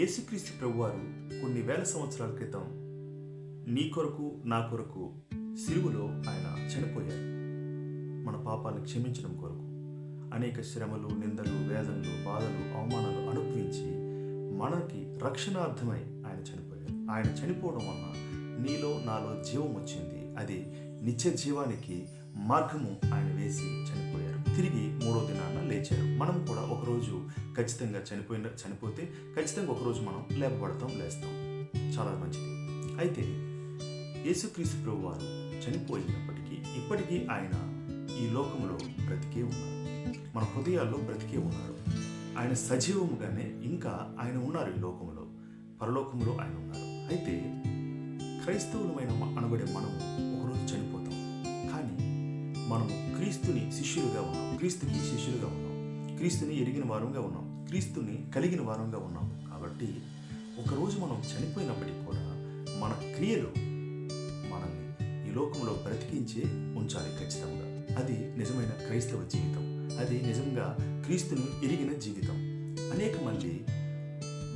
యేసుక్రీస్తు ప్రభువారు కొన్ని వేల సంవత్సరాల క్రితం నీ కొరకు నా కొరకు సిలువలో ఆయన చనిపోయారు. మన పాపాలను క్షమించడం కొరకు అనేక శ్రమలు నిందలు వేదనలు బాధలు అవమానాలు అనుభవించి మనకి రక్షణార్థమై ఆయన చనిపోయారు. ఆయన చనిపోవడం వలన నీలో నాలో జీవం వచ్చింది. అది నిత్య జీవానికి మార్గము. ఆయన వేసి చనిపోయారు. తిరిగి మూడో దినాన లేచారు. మనం కూడా ఒకరోజు ఖచ్చితంగా చనిపోయిన చనిపోతే ఖచ్చితంగా ఒకరోజు మనం లేపబడతాం లేస్తాం. చాలా మంచిది. అయితే యేసుక్రీస్తు ప్రభు వారు చనిపోయినప్పటికీ ఇప్పటికీ ఆయన ఈ లోకంలో బ్రతికే ఉన్నారు. మన హృదయాల్లో బ్రతికే ఉన్నారు. ఆయన సజీవముగానే ఇంకా ఆయన ఉన్నారు ఈ లోకంలో. పరలోకంలో ఆయన ఉన్నారు. అయితే క్రైస్తవులమైన అనబడే మనము ఒకరోజు చనిపోతాం. కానీ మనము క్రీస్తుని శిష్యులుగా ఉన్నాం. క్రీస్తుకి శిష్యులుగా ఉన్నాం. క్రీస్తుని ఎరిగిన వారంగా ఉన్నాం. క్రీస్తుని కలిగిన వారంగా ఉన్నాం. కాబట్టి ఒకరోజు మనం చనిపోయినప్పటికీ కూడా మన క్రియలు మనల్ని ఈ లోకంలో బ్రతికించే ఉంచాలి ఖచ్చితంగా. అది నిజమైన క్రైస్తవ జీవితం. అది నిజంగా క్రీస్తుని ఎరిగిన జీవితం. అనేక మంది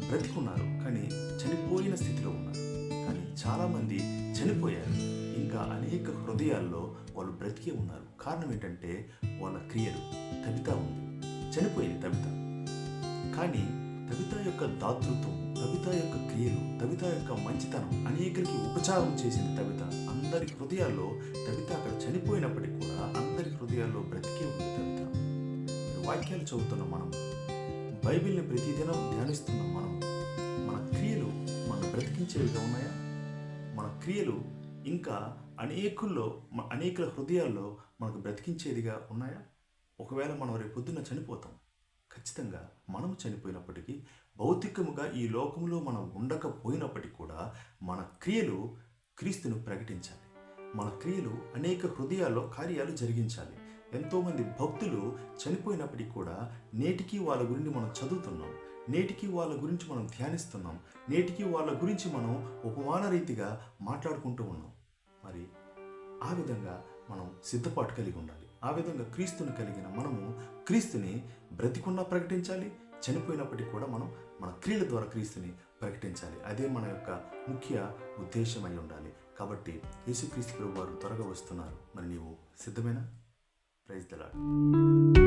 బ్రతికున్నారు కానీ చనిపోయిన స్థితిలో ఉన్నారు. కానీ చాలామంది చనిపోయారు. ఇంకా అనేక హృదయాల్లో వాళ్ళు బ్రతికే ఉన్నారు. కారణం ఏంటంటే వాళ్ళ క్రియలు తబిత ఉంది. చనిపోయింది తబిత. కానీ తబిత యొక్క దాతృత్వం తబిత యొక్క క్రియలు తబిత యొక్క మంచితనం అనేకరికి ఉపచారం చేసింది తబిత. అందరి హృదయాల్లో తబిత అక్కడ చనిపోయినప్పటికీ కూడా అందరి హృదయాల్లో బ్రతికే ఉంది తబిత. వాక్యాలు చదువుతున్న మనం. బైబిల్ని ప్రతిదినం ధ్యానిస్తున్న మనం. మన క్రియలు బ్రతికించే బ్రతికించేవిగా ఉన్నాయా? మన క్రియలు ఇంకా అనేకుల్లో అనేకుల హృదయాల్లో మనకు బ్రతికించేదిగా ఉన్నాయా? ఒకవేళ మనం రేపు పొద్దున్న చనిపోతాం ఖచ్చితంగా మనం చనిపోయినప్పటికీ భౌతికముగా ఈ లోకంలో మనం ఉండకపోయినప్పటికీ కూడా మన క్రియలు క్రీస్తును ప్రకటించాలి. మన క్రియలు అనేక హృదయాల్లో కార్యాలు జరిగించాలి. ఎంతోమంది భక్తులు చనిపోయినప్పటికీ కూడా నేటికీ వాళ్ళ గురించి మనం చదువుతున్నాం. నేటికి వాళ్ళ గురించి మనం ధ్యానిస్తున్నాం. నేటికి వాళ్ళ గురించి మనం ఉపమాన రీతిగా మాట్లాడుకుంటూ ఉన్నాం. మరి ఆ విధంగా మనం సిద్ధపాటు కలిగి ఉండాలి. ఆ విధంగా క్రీస్తుని కలిగిన మనము క్రీస్తుని బ్రతికున్నా ప్రకటించాలి. చనిపోయినప్పటికీ కూడా మనం మన క్రియల ద్వారా క్రీస్తుని ప్రకటించాలి. అదే మన యొక్క ముఖ్య ఉద్దేశమై ఉండాలి. కాబట్టి యేసుక్రీస్తు ప్రభు వారు త్వరగా వస్తున్నారు. మరి నీవు సిద్ధమేనా? ప్రైజ్ దలాడు